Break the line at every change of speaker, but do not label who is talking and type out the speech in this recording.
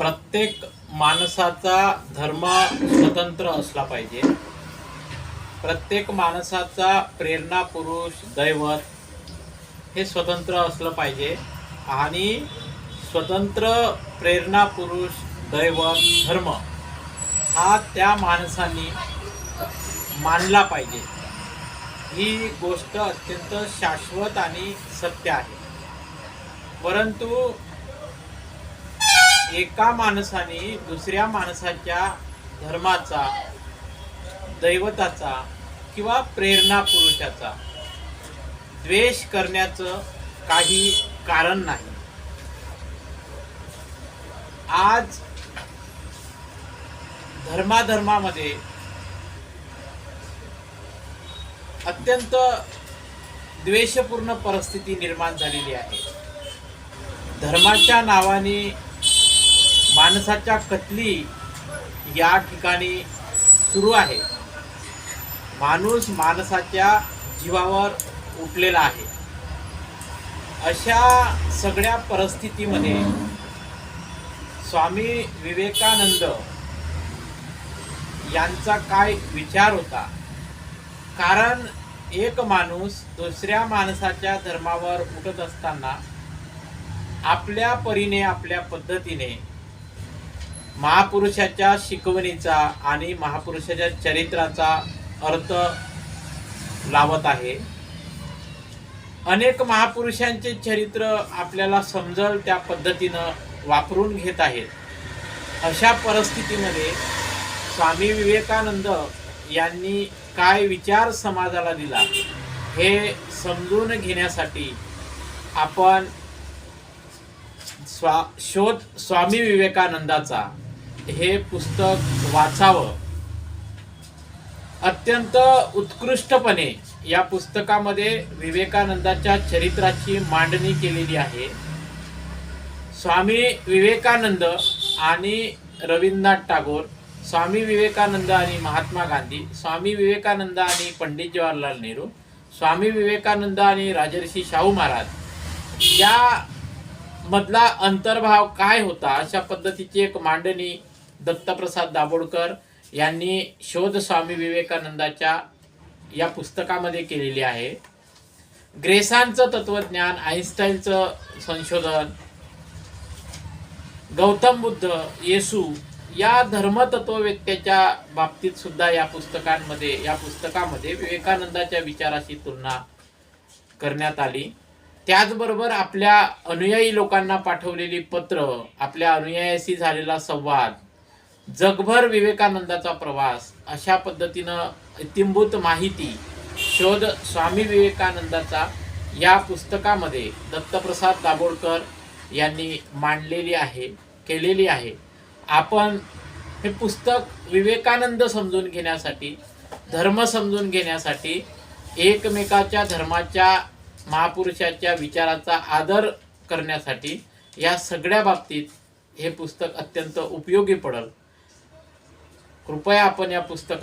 प्रत्येक माणसाचा धर्म स्वतंत्र असला पाहिजे. प्रत्येक माणसाचा प्रेरणा पुरुष दैवत हे स्वतंत्र असलं पाहिजे. आणि स्वतंत्र प्रेरणा पुरुष दैवत धर्म हा त्या माणसांनी मानला पाहिजे. ही गोष्ट अत्यंत शाश्वत आणि सत्य आहे. परंतु एका माणसाने दुसऱ्या माणसाच्या धर्माचा दैवताचा किंवा प्रेरणा पुरुषाचा द्वेष करण्याचं काही कारण नाही. आज धर्माधर्मामध्ये अत्यंत द्वेषपूर्ण परिस्थिती निर्माण झालेली आहे. धर्माच्या नावाने माणसाच्या कतली या ठिकाणी सुरू आहे. माणूस माणसाच्या जीवावर उठलेला आहे. अशा सगळ्या परिस्थितीमध्ये स्वामी विवेकानंद यांचा काय विचार होता? कारण एक माणूस दुसऱ्या माणसाच्या धर्मावर उठत असताना आपल्या परीने आपल्या पद्धतीने महापुरुषाच्या शिकवणीचा आणि महापुरुषाच्या चरित्राचा अर्थ लावत आहे. अनेक महापुरुषांचे चरित्र आपल्याला समजल त्या पद्धतीनं वापरून घेत आहेत. अशा परिस्थितीमध्ये स्वामी विवेकानंद यांनी काय विचार समाजाला दिला हे समजून घेण्यासाठी आपण स्वा शोध स्वामी विवेकानंदाचा हे पुस्तक वाचावं. अत्यंत उत्कृष्टपणे या पुस्तकामध्ये विवेकानंदाच्या चरित्राची मांडणी केलेली आहे. स्वामी विवेकानंद आणि रवींद्रनाथ टागोर स्वामी विवेकानंद आणि महात्मा गांधी स्वामी विवेकानंद आणि पंडित जवाहरलाल नेहरू स्वामी विवेकानंद आणि राजर्षी शाहू महाराज या मधला अंतर्भाव काय होता अशा पद्धतीची एक मांडणी दत्तप्रसाद दाभोळकर यांनी शोध स्वामी विवेकानंदाच्या या पुस्तकामध्ये केलेली आहे. ग्रेसांचं तत्वज्ञान आईन्स्टाईनचं संशोधन गौतम बुद्ध येसू या धर्मतत्ववेत्याच्या बाबतीत सुद्धा या पुस्तकांमध्ये या पुस्तकामध्ये विवेकानंदाच्या विचाराशी तुलना करण्यात आली. त्याचबरोबर आपल्या अनुयायी लोकांना पाठवलेली पत्र आपल्या अनुयायाशी झालेला संवाद जगभर विवेकानंदाचा प्रवास अशा पद्धतीनं इतिंभूत माहिती शोध स्वामी विवेकानंदाचा या पुस्तकामध्ये दत्तप्रसाद दाभोळकर यांनी मांडलेली आहे केलेली आहे. आपण हे पुस्तक विवेकानंद समजून घेण्यासाठी धर्म समजून घेण्यासाठी एकमेकाच्या धर्माच्या महापुरुषाच्या विचाराचा आदर करण्यासाठी या सगळ्या बाबतीत हे पुस्तक अत्यंत उपयोगी पडेल. कृपया आपण या पुस्तकात